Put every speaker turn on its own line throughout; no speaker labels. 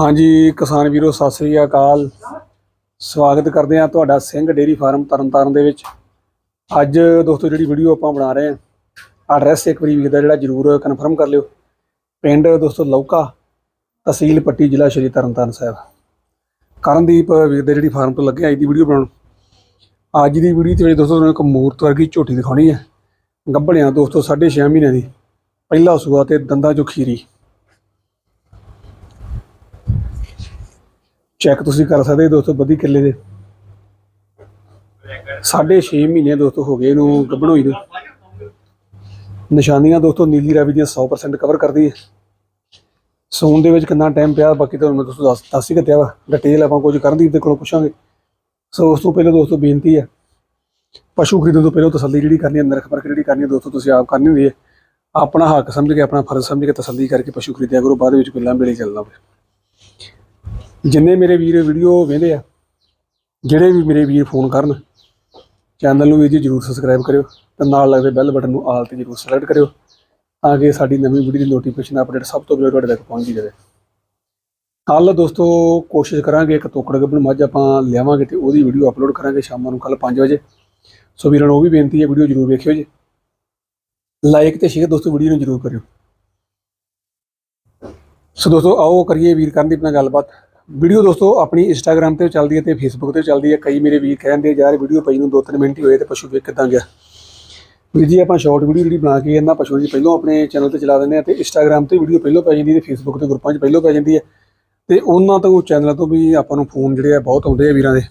ਹਾਂਜੀ, ਕਿਸਾਨ ਵੀਰੋ, ਸਤਿ ਸ੍ਰੀ ਅਕਾਲ। ਸਵਾਗਤ ਕਰਦੇ ਹਾਂ ਤੁਹਾਡਾ ਸਿੰਘ ਡੇਰੀ ਫਾਰਮ ਤਰਨਤਾਰਨ ਦੇ ਵਿੱਚ। ਅੱਜ ਦੋਸਤੋ, ਜਿਹੜੀ ਵੀਡੀਓ ਆਪਾਂ ਬਣਾ ਰਹੇ ਹਾਂ, ਐਡਰੈਸ ਇੱਕ ਵਾਰੀ ਵੀਰ ਦਾ ਜਿਹੜਾ ਜਰੂਰ ਕਨਫਰਮ ਕਰ ਲਿਓ। ਪਿੰਡ ਦੋਸਤੋ, ਲੌਕਾ ਤਹਿਸੀਲ ਪੱਟੀ ਜ਼ਿਲ੍ਹਾ ਸ਼੍ਰੀ ਤਰਨਤਾਰਨ ਸਾਹਿਬ। ਕਰਨਦੀਪ ਵੀਰ ਦੇ ਜਿਹੜੀ ਫਾਰਮ ਤੋਂ ਲੱਗੇ ਅੱਜ ਦੀ ਵੀਡੀਓ ਬਣਾਉਣ। ਅੱਜ ਦੀ ਵੀਡੀਓ ਤੇ ਵਿੱਚ ਦੋਸਤੋ, ਤੁਹਾਨੂੰ ਇੱਕ ਮੂਰਤ ਵਰਗੀ ਝੋਟੀ ਦਿਖਾਉਣੀ ਹੈ। ਗੱਭਣਿਆਂ ਦੋਸਤੋ 6.5 ਮਹੀਨਿਆਂ ਦੀ। ਪਹਿਲਾ ਸੂਆ ਤੇ ਦੰਦਾਂ ਚੋਂ ਖੀਰੀ। ਚੈੱਕ ਤੁਸੀਂ ਕਰ ਸਕਦੇ ਹੋ ਦੋਸਤੋ ਬੱਦੀ ਕਿੱਲੇ ਦੇ। ਸਾਢੇ 6 ਮਹੀਨੇ ਦੋਸਤੋ ਹੋ ਗਏ ਇਹਨੂੰ ਗੱਭਣ ਹੋਈ ਨੂੰ। ਨਿਸ਼ਾਨੀਆਂ ਦੋਸਤੋ ਨੀਲੀ ਰਾਵੀ ਦੀਆਂ 100% ਕਵਰ ਕਰਦੀ ਹੈ। ਸੌਣ ਦੇ ਵਿੱਚ ਕਿੰਨਾ ਟਾਈਮ ਪਿਆ, ਬਾਕੀ ਤੁਹਾਨੂੰ ਮੈਂ ਦੋਸਤੋ ਦੱਸ ਦੱਸ ਹੀ ਦਿੱਤਾ ਵਾ। ਡਿਟੇਲ ਆਪਾਂ ਕੁਝ ਕਰਨਦੀਪ ਦੇ ਕੋਲੋਂ ਪੁੱਛਾਂਗੇ। ਸੋ ਉਸ ਤੋਂ ਪਹਿਲਾਂ ਦੋਸਤੋ ਬੇਨਤੀ ਹੈ, ਪਸ਼ੂ ਖਰੀਦਣ ਤੋਂ ਪਹਿਲਾਂ ਤਸੱਲੀ ਜਿਹੜੀ ਕਰਨੀ ਹੈ ਨਰਖ ਪਰਖ ਜਿਹੜੀ ਕਰਨੀ ਹੈ ਦੋਸਤੋ ਤੁਸੀਂ ਆਪ ਕਰਨੀ ਹੁੰਦੀ ਹੈ। ਆਪਣਾ ਹੱਕ ਸਮਝ ਕੇ, ਆਪਣਾ ਫਰਜ਼ ਸਮਝ ਕੇ ਤਸੱਲੀ ਕਰਕੇ ਪਸ਼ੂ ਖਰੀਦਿਆ ਕਰੋ, ਬਾਅਦ ਵਿੱਚ ਗੱਲਾਂ ਵੇਲੇ ਚੱਲਣਾ ਹੋਵੇ। ਜਿੰਨੇ ਮੇਰੇ ਵੀਰ ਵੀਡੀਓ ਵੇਖਦੇ ਆ, ਜਿਹੜੇ ਵੀ ਮੇਰੇ ਵੀਰ ਫੋਨ ਕਰਨ ਚੈਨਲ ਨੂੰ ਵੀ ਜੀ ਜਰੂਰ ਸਬਸਕ੍ਰਾਈਬ ਕਰਿਓ ਤੇ ਨਾਲ ਲੱਗਦੇ ਬੈਲ ਬਟਨ ਨੂੰ ਆਲ ਤੇ ਜਰੂਰ ਸਿਲੈਕਟ ਕਰਿਓ ਤਾਂ ਕਿ ਸਾਡੀ ਨਵੀਂ ਵੀਡੀਓ ਦੀ ਨੋਟੀਫਿਕੇਸ਼ਨ ਅਪਡੇਟ ਸਭ ਤੋਂ ਪਹਿਲਾਂ ਤੁਹਾਡੇ ਤੱਕ ਪਹੁੰਚੀ ਜਾਵੇ ਕੱਲ ਦੋਸਤੋ ਕੋਸ਼ਿਸ਼ ਕਰਾਂਗੇ ਇੱਕ ਤੋਕੜ ਗੱਬਣ ਮੱਝ ਆਪਾਂ ਲਿਆਵਾਂਗੇ ਤੇ ਉਹਦੀ ਵੀਡੀਓ ਅਪਲੋਡ ਕਰਾਂਗੇ ਸ਼ਾਮਾਂ ਨੂੰ ਕੱਲ 5 ਵਜੇ। ਸੋ ਵੀਰਾਂ ਨੂੰ ਉਹ ਵੀ ਬੇਨਤੀ ਹੈ ਵੀਡੀਓ ਜਰੂਰ ਵੇਖਿਓ ਜੀ। ਲਾਈਕ ਤੇ ਸ਼ੇਅਰ ਦੋਸਤੋ ਵੀਡੀਓ ਨੂੰ ਜਰੂਰ ਕਰਿਓ। ਸੋ ਦੋਸਤੋ ਆਓ ਕਰੀਏ ਵੀਰ ਕਰਨ ਦੀ ਆਪਣਾ ਗੱਲਬਾਤ। ਵੀਡੀਓ ਦੋਸਤੋ ਆਪਣੀ ਇੰਸਟਾਗ੍ਰam ਤੇ ਚੱਲਦੀ ਹੈ ਤੇ ਫੇਸਬੁੱਕ ਤੇ ਚੱਲਦੀ ਹੈ। ਕਈ ਮੇਰੇ ਵੀਰ ਕਹਿੰਦੇ ਯਾਰ ਵੀਡੀਓ ਪਈ ਨੂੰ 2-3 ਮਿੰਟ ਹੀ ਹੋਏ ਤੇ ਪਸ਼ੂ ਵੇਖ ਕਿਦਾਂ ਗਿਆ? ਵੀਰ ਜੀ ਆਪਾਂ ਸ਼ਾਰਟ ਵੀਡੀਓ ਜਿਹੜੀ ਬਣਾ ਕੇ ਇਹਨਾਂ ਪਸ਼ੂ ਦੀ ਪਹਿਲਾਂ ਆਪਣੇ ਚੈਨਲ ਤੇ ਚਲਾ ਦਿੰਦੇ ਆ ਤੇ ਇੰਸਟਾਗ੍ਰam ਤੇ ਵੀਡੀਓ ਪਹਿਲਾਂ ਪੈ ਜਾਂਦੀ ਹੈ ਤੇ ਫੇਸਬੁੱਕ ਤੇ ਗਰੁੱਪਾਂ 'ਚ ਪਹਿਲਾਂ ਪੈ ਜਾਂਦੀ ਹੈ। ਤੇ ਉਹਨਾਂ ਤੋਂ ਚੈਨਲਾਂ ਤੋਂ ਵੀ ਆਪਾਂ ਨੂੰ ਫੋਨ ਜਿਹੜੇ ਆ ਬਹੁਤ ਆਉਂਦੇ ਆ ਵੀਰਾਂ ਦੇ।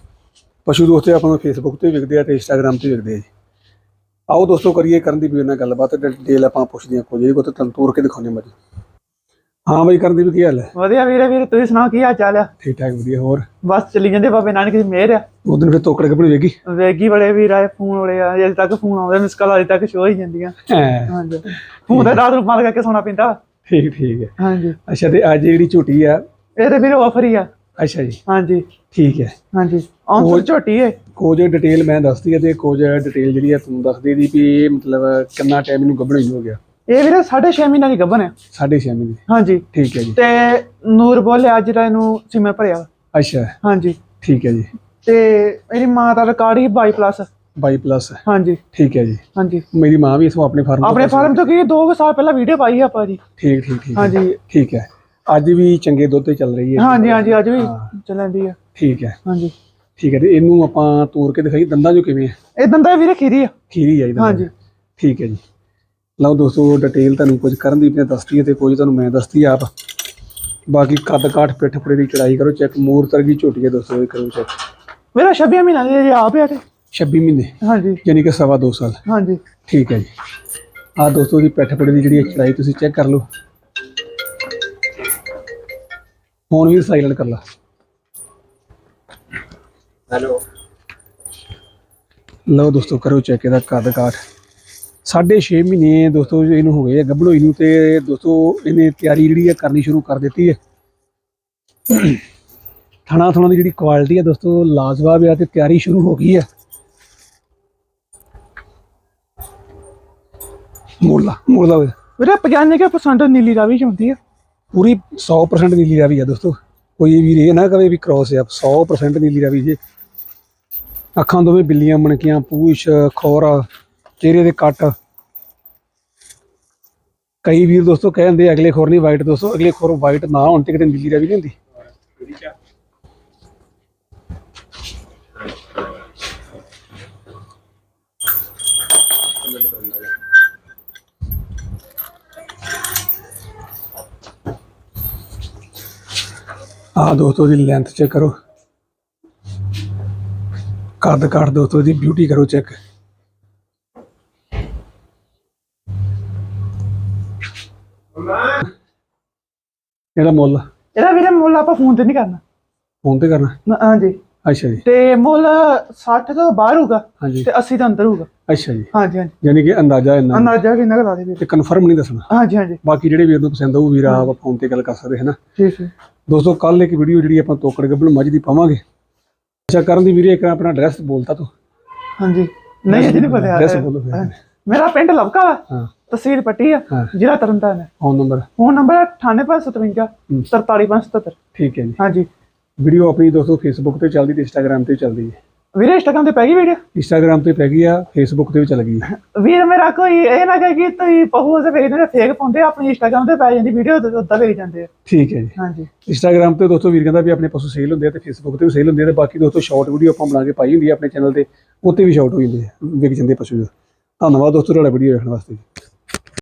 ਪਸ਼ੂ ਦੋਸਤੇ ਆਪਾਂ ਨੂੰ ਫੇਸਬੁੱਕ ਤੇ ਵਿਕਦੇ ਆ ਤੇ ਇੰਸਟਾਗ੍ਰam ਤੇ ਵਿਕਦੇ ਆ ਜੀ। ਆਓ ਦੋਸਤੋ ਕਰੀਏ ਕਰਨ ਦੀ ਵੀਰ ਨਾਲ ਗੱਲਬਾਤ ਡਿਟੇਲ ਆਪਾਂ ਪੁੱਛਦੇ ਹਾਂ ਕੋਈ ਕੋ ਤਾਂ ਤੋਰ ਕੇ ਦਿਖਾਉਂਦੇ ਮਜੀ ਹਾਂ ਬਈ ਕਰਨ ਦੀ ਵੀ ਕੀ ਹਾਲ ਹੈ?
ਵਧੀਆ ਵੀਰੇ ਵੀਰੇ ਤੁਸੀਂ ਸੁਣਾਓ ਕੀ ਹਾਲ ਚਾਲ ਆ?
ਠੀਕ ਠਾਕ ਵਧੀਆ ਹੋਰ?
ਬਸ ਚੱਲੀ ਜਾਂਦੇ ਬਾਬੇ ਨਾਨਕ ਦੀ ਮਿਹਰ ਆ।
ਉਹ ਦਿਨ ਫਿਰ ਤੋਕੜ ਕੱਪੜੇ ਵੇਗੀ
ਵੇਗੀ ਵਾਲੇ ਵੀਰ ਆਏ ਫੋਨ ਵਾਲੇ ਆ ਅਜੇ ਤੱਕ ਫੋਨ ਆਉਂਦੇ ਮਿਸ ਕਾਲ ਅਜੇ ਤੱਕ ਸ਼ੋ ਹੀ ਜਾਂਦੀਆਂ। ਹਾਂਜੀ। ਫੋਨ ਤੇ ਰਾਤ ਨੂੰ ਬੰਦ ਕਰਕੇ ਸੋਣਾ ਪੈਂਦਾ
ਠੀਕ ਠੀਕ ਹੈ।
ਹਾਂਜੀ।
ਅੱਛਾ ਤੇ ਅੱਜ ਜਿਹੜੀ ਝੋਟੀ ਆ?
ਇਹ ਤੇ ਵੀਰੇ ਆਫਰ ਹੀ ਆ।
ਅੱਛਾ ਜੀ।
ਹਾਂਜੀ।
ਠੀਕ ਹੈ।
ਹਾਂਜੀ। ਆਨਸਰ ਝੋਟੀ ਹੈ
ਕੁਝ ਡਿਟੇਲ ਮੈਂ ਦੱਸਦੀ ਹੈ ਤੇ ਕੁਝ ਡਿਟੇਲ ਜਿਹੜੀ ਆ ਤੂੰ ਦੱਸਦੀ ਦੀ ਵੀ ਮਤਲਬ ਕਿੰਨਾ ਟਾਈਮ ਇਹਨੂੰ ਗੱਭਣ ਹੋ ਗਿਆ।
ਇਹ ਵੀਰੇ 6.5 ਮਹੀਨਾ ਦੀ ਆ।
ਸਾਢੇ ਛੇ ਮਹੀਨੇ।
ਹਾਂਜੀ।
ਠੀਕ ਹੈ ਜੀ।
ਤੇ ਨੂਰ ਬੋਲੇ ਅੱਜ ਜਿਹੜਾ ਇਹਨੂੰ ਸਿਮਰ ਭਰਿਆ।
ਅੱਛਾ।
ਹਾਂਜੀ।
ਠੀਕ ਹੈ ਜੀ।
ਤੇ ਇਹਦੀ ਮਾਂ ਦਾ ਰਿਕਾਰਡ ਹੀ 22 ਪਲੱਸ
22 ਪਲੱਸ
ਹਾਂਜੀ।
ਠੀਕ ਹੈ ਜੀ।
ਹਾਂਜੀ।
ਮੇਰੀ ਮਾਂ ਵੀ ਇਥੋਂ ਆਪਣੇ ਫਾਰਮ
ਆਪਣੇ ਫਾਰਮ ਤੋਂ ਕੀ 2 ਸਾਲ ਪਹਿਲਾਂ ਵੀਡੀਓ ਪਾਈ ਆ ਆਪਾਂ ਜੀ।
ਠੀਕ ਠੀਕ ਠੀਕ ਹੈ।
ਹਾਂਜੀ।
ਠੀਕ ਹੈ। ਅੱਜ ਵੀ ਚੰਗੇ ਦੁੱਧ ਤੇ ਚੱਲ ਰਹੀ ਹੈ।
ਹਾਂਜੀ ਹਾਂਜੀ ਅੱਜ ਵੀ
ਹਾਂ।
ਚੱਲਦੀ ਆ।
ਠੀਕ ਹੈ।
ਹਾਂਜੀ।
ਠੀਕ ਹੈ ਤੇ ਇਹਨੂੰ ਆਪਾਂ ਤੋੜ ਕੇ ਦਿਖਾਈ ਦੰਦਾਂ ਜੋ ਕਿਵੇਂ ਹੈ
ਇਹ ਦੰਦਾ ਵੀਰੇ ਖੀਰੀ ਆ।
ਖੀਰੀ ਹੈ ਇਹਦਾ
ਹਾਂਜੀ।
ਠੀਕ ਹੈ ਜੀ। ਲਓ ਦੋਸਤੋ ਡਿਟੇਲ ਤੁਹਾਨੂੰ ਕੁਝ ਕਰਨ ਦੀ ਦੱਸਦੀ ਹੈ ਤੇ ਕੁਝ ਤੁਹਾਨੂੰ ਮੈਂ ਦੱਸਦੀ ਆਪ। ਬਾਕੀ ਕੱਦ ਕਾਠ ਪਿੱਠ ਪੁੜੇ ਦੀ ਚੜਾਈ ਕਰੋ ਚੈੱਕ ਮੂਰ ਤਰਗੀ ਝੋਟੀ ਹੈ ਦੋਸਤੋ ਇਹ ਕਰੋ ਚੈੱਕ
ਮੇਰਾ 26 ਮਹੀਨਾ ਦੀ ਜੀ ਆਪ ਆ ਤੇ
26 ਮਹੀਨੇ?
ਹਾਂਜੀ।
ਯਾਨੀ ਕਿ ਸਵਾ ਦੋ ਸਾਲ।
ਹਾਂਜੀ।
ਠੀਕ ਹੈ ਜੀ। ਆ ਦੋਸਤੋ ਦੀ ਪਿੱਠ ਪੁੜੇ ਦੀ ਜਿਹੜੀ ਇਹ ਚੜਾਈ ਤੁਸੀਂ ਚੈੱਕ ਕਰ ਲਓ। ਫੋਨ ਵੀ ਸਾਈਲੈਂਟ ਕਰ ਲਾ।
ਹੈਲੋ।
ਲਓ ਦੋਸਤੋ ਕਰੋ ਚੈੱਕ ਇਹਦਾ ਕੱਦ ਕਾਠ। ਸਾਢੇ 6 ਮਹੀਨੇ ਦੋਸਤੋ ਇਹਨੂੰ ਹੋ ਗਏ ਆ ਗੱਭਣੋਈ ਨੂੰ ਤੇ ਦੋਸਤੋ ਇਹਨੇ ਤਿਆਰੀ ਜਿਹੜੀ ਆ ਕਰਨੀ ਸ਼ੁਰੂ ਕਰ ਦਿੱਤੀ ਹੈ ਥਣਾ ਥਣਾ ਦੀ ਜਿਹੜੀ ਕੁਆਲਿਟੀ ਹੈ ਦੋਸਤੋ ਲਾਜਵਾਬ ਆ ਤੇ ਤਿਆਰੀ ਸ਼ੁਰੂ ਹੋ ਗਈ ਹੈ ਮੋੜਲਾ ਓਏ।
ਵੀਰੇ 95% ਨੀਲੀ ਰਾਵੀ ਚ ਹੁੰਦੀ ਆ।
ਪੂਰੀ 100% ਨੀਲੀ ਰਾਵੀ ਆ ਦੋਸਤੋ। ਕੋਈ ਵੀ ਇਹ ਨਾ ਕਵੇ ਵੀ ਕ੍ਰੋਸ ਆ 100% ਨੀਲੀ ਰਾਵੀ ਜੇ। ਅੱਖਾਂ ਦੋਵੇਂ ਬਿੱਲੀਆਂ ਮਣਕੀਆਂ ਪੂਛ ਖੋਰਾ ਚਿਹਰੇ ਦੇ ਕੱਟ। ਕਈ ਵੀਰ ਦੋਸਤੋ ਕਹਿੰਦੇ ਅਗਲੇ ਖੋਰ ਨਹੀਂ ਵਾਈਟ ਦੋਸਤੋ, ਅਗਲੇ ਖੋਰ ਵਾਈਟ ਨਾ ਹੋਣ ਤੇ ਕਿਤੇ ਨੀਲੀ ਰਾਵੀ ਨਹੀਂ ਹੁੰਦੀ। ਆ ਦੋਸਤੋ ਦੀ ਲੈਂਥ ਚੈੱਕ ਕਰੋ। ਕੱਦ ਕਾਠ ਦੋਸਤੋ ਦੀ ਬਿਊਟੀ ਕਰੋ ਚੈੱਕ ਇਹਦਾ ਮੁੱਲ?
ਇਹਦਾ ਵੀਰੇ ਮੁੱਲ ਆਪਾਂ ਫੋਨ ਤੇ ਨਹੀਂ ਕਰਨਾ।
ਫੋਨ ਤੇ ਕਰਨਾ?
ਨਾ- ਹਾਂਜੀ।
ਅੱਛਾ ਜੀ।
ਤੇ ਮੁੱਲ 60 ਤੋਂ ਬਾਹਰ ਹੋਊਗਾ
ਹਾਂਜੀ।
ਤੇ 80 ਤੋਂ ਅੰਦਰ ਹੋਊਗਾ।
ਅੱਛਾ ਜੀ।
ਹਾਂਜੀ ਹਾਂਜੀ।
ਯਾਨੀ ਕਿ ਅੰਦਾਜ਼ਾ ਇੰਨਾ।
ਅੰਦਾਜ਼ਾ ਕਿੰਨਾ ਕੁ ਲਾ ਦੇ ਵੀਰੇ।
ਤੇ ਕਨਫਰਮ ਨਹੀਂ ਦੱਸਣਾ।
ਹਾਂਜੀ ਹਾਂਜੀ।
ਬਾਕੀ ਜਿਹੜੇ ਵੀਰ ਨੂੰ ਪਸੰਦ ਆਊ ਵੀਰ ਆਪ ਫੋਨ ਤੇ ਗੱਲ ਕਰ ਸਕਦੇ ਹੈ ਨਾ
ਠੀਕ
ਦੋਸਤੋ ਕੱਲ ਇੱਕ ਵੀਡੀਓ ਜਿਹੜੀ ਆਪਾਂ ਤੋਕੜ ਗੱਬਲ ਮੱਝ ਦੀ ਪਾਵਾਂਗੇ। ਅੱਛਾ ਕਰਨ ਦੀ ਵੀਰੇ ਇੱਕ ਆਪਣਾ ਐਡਰੈਸ ਬੋਲਤਾ ਤੂੰ।
ਹਾਂਜੀ। ਨਹੀਂ ਇਹ ਨਹੀਂ ਪਤਾ
ਐਡਰੈਸ ਬੋਲੋ ਫਿਰ।
ਮੇਰਾ ਪਿੰਡ ਲਵਕਾ ਵਾ।
ਹਾਂ।
ਤਹਿਸੀਲ ਪੱਟੀ ਆ
ਹਾਂ।
ਜ਼ਿਲ੍ਹਾ ਤਰਨਤਾਰਨ। ਹੈ
ਫੋਨ ਨੰਬਰ?
ਫੋਨ ਨੰਬਰ 98557 43577
ਠੀਕ ਹੈ ਜੀ।
ਹਾਂਜੀ।
ਵੀਡੀਓ ਆਪਣੀ ਦੋਸਤੋ ਫੇਸਬੁੱਕ ਤੇ ਚੱਲਦੀ ਤੇ ਇੰਸਟਾਗ੍ਰam ਤੇ ਵੀ ਚੱਲਦੀ ਹੈ।
ਵੀਰੇ ਇੰਸਟਾਗ੍ਰਾਮ ਤੇ ਪੈ ਗਈ ਵੀਡੀਓ
ਇੰਸਟਾਗ੍ਰam ਤੇ ਪੈ ਗਈ ਆ ਫੇਸਬੁੱਕ ਤੇ ਵੀ ਚੱਲ ਗਈ ਹੈ।
ਵੀਰ ਮੇਰਾ ਕੋਈ ਇਹ ਨਾ ਕਹੇ ਕਿ ਤੁਸੀਂ ਪਹੂ ਤੇ ਵੇਚਦੇ ਨੇ ਫੇਕ ਪਾਉਂਦੇ ਆਪਣੀ ਇੰਸਟਾਗ੍ਰਾਮ ਤੇ ਪੈ ਜਾਂਦੀ ਵੀਡੀਓ ਉੱਦਾਂ ਵੇਚ ਜਾਂਦੇ ਆ।
ਠੀਕ ਹੈ ਜੀ।
ਹਾਂਜੀ।
ਇੰਸਟਾਗ੍ਰam ਤੇ ਦੋਸਤੋ ਵੀਰ ਕਹਿੰਦਾ ਵੀ ਆਪਣੇ ਪਸ਼ੂ ਸੇਲ ਹੁੰਦੇ ਆ ਤੇ ਫੇਸਬੁੱਕ ਤੇ ਵੀ ਸੇਲ ਹੁੰਦੇ ਆ ਤੇ ਬਾਕੀ ਦੋਸਤੋ ਸ਼ਾਰਟ ਵੀਡੀਓ ਆਪਾਂ ਬਣਾ ਕੇ ਪਾਈ ਹੁੰਦੀ ਆ ਆਪਣੇ ਚੈਨਲ ਤੇ ਉੱਤੇ ਵੀ ਸ਼ਾਰਟ ਹੋ ਜਾਂਦੇ ਆ ਵਿਕ ਜਾਂਦੇ ਪਸ਼ੂ। ਧੰਨਵਾਦ ਦੋਸਤੋ ਤੁਹਾਡਾ ਵੀਡੀਓ ਵੇਖਣ ਵਾਸਤੇ।